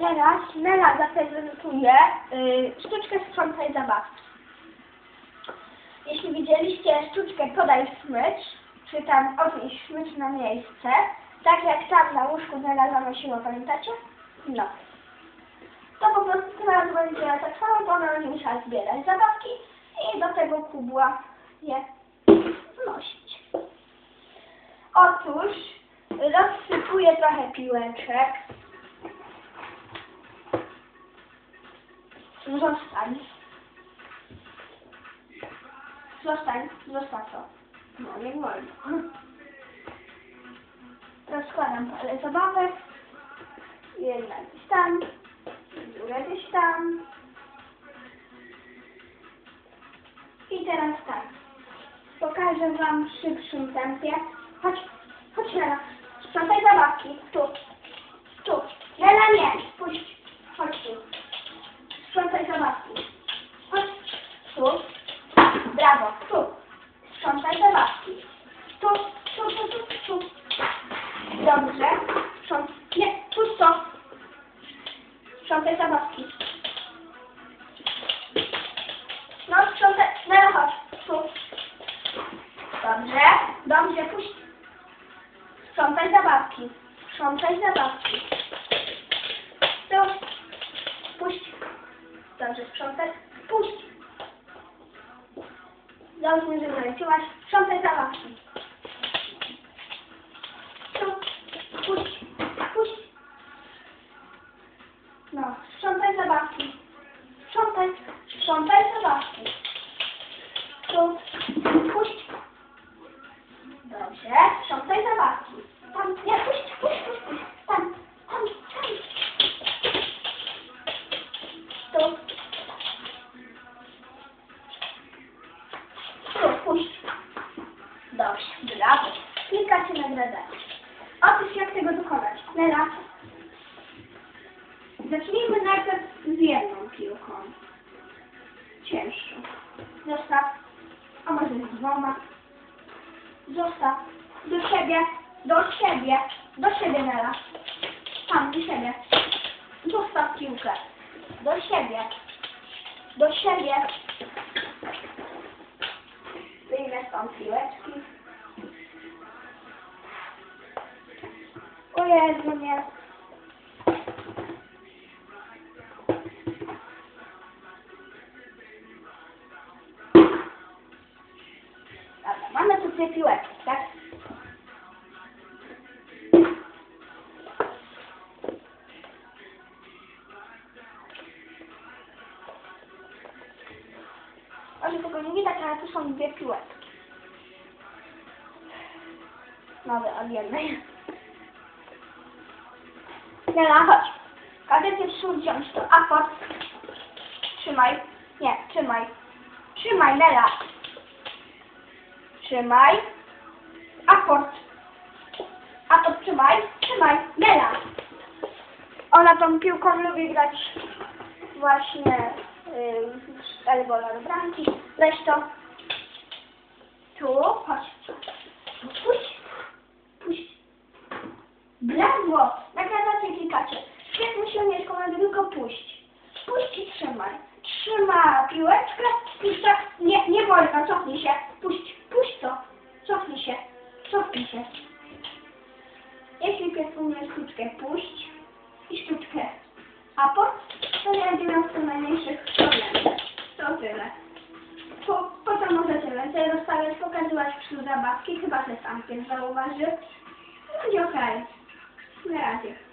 Teraz Nela zaprezentuje y, sztuczkę sprzątaj zabawki. Jeśli widzieliście sztuczkę podaj smycz, czy tam odnieś smycz na miejsce, tak jak tam na łóżku Nela zanosiła, pamiętacie? No. To po prostu teraz będzie tak samo, bo ona musiała zbierać zabawki i do tego kubła je wnosić. Otóż rozsypuję trochę piłeczek. Zostań. Zostań, zostaw to. No, nie wolno. Rozkładam parę zabawek. Jedna gdzieś tam, druga gdzieś tam. I teraz tak. Pokażę Wam w szybszym tempie. Chodź, chodź Lela. Sprzątaj zabawki. Tu. Tu. Brawo. Tu. Sprzątaj zabawki. Tu. Tu, tu, tu, tu. Dobrze. Sprząt... Nie. Puść to. Sprzątaj zabawki. No, sprzątaj. Lela, chodź. Tu. Dobrze. Dobrze. Puść. Sprzątaj zabawki. Sprzątaj zabawki. Dobrze, że zaleciłaś. Sprzątaj zabawki. Tu. Puść. Puść. No, sprzątaj zabawki. Sprzątaj. Sprzątaj zabawki. Tu. Puść. Dobrze, sprzątaj zabawki. Tam, nie, puść, puść, puść, puść. Tam, tam, tam. Tu, Nagradzać. Otóż jak tego dokonać? Nela. Zacznijmy najpierw z jedną piłką. Cięższą. Zostaw. A może z dwoma. Zostaw. Do siebie. Do siebie. Do siebie, Nela. Tam, do siebie. Zostaw piłkę. Do siebie. Do siebie. Wyjmę stąd piłeczki. Jezu, nie. Dobra, mamy tu dwie piłeczki, tak? Może tego nie widać, ale tu są dwie piłeczki. Nowe od jednej. Nela, chodź. Każdy pierwszy wziąć to aport. Trzymaj. Nie, trzymaj. Trzymaj, Nela. Trzymaj. Aport. Aport, trzymaj. Trzymaj. Nela. Ona tą piłką lubi grać właśnie yy, sztelbola do bramki. Weź to. Tu. Chodź. Puść. Puść. Brawo! Nagradzacie klikacie. Świetnie się nie komendy, tylko puść. Puść i trzymaj. Trzyma piłeczkę. Tak. Nie, nie wolno. Cofnij się. Puść. Puść to. Cofnij się. Cofnij się. Jeśli pies umie sztuczkę puść i sztuczkę aport, to nie będzie miał tym najmniejszych problemów. To tyle. Po, potem możecie więcej rozstawiać, pokazywać przy zabawki, chyba że sam pies zauważy. Będzie okej. Na razie. Co?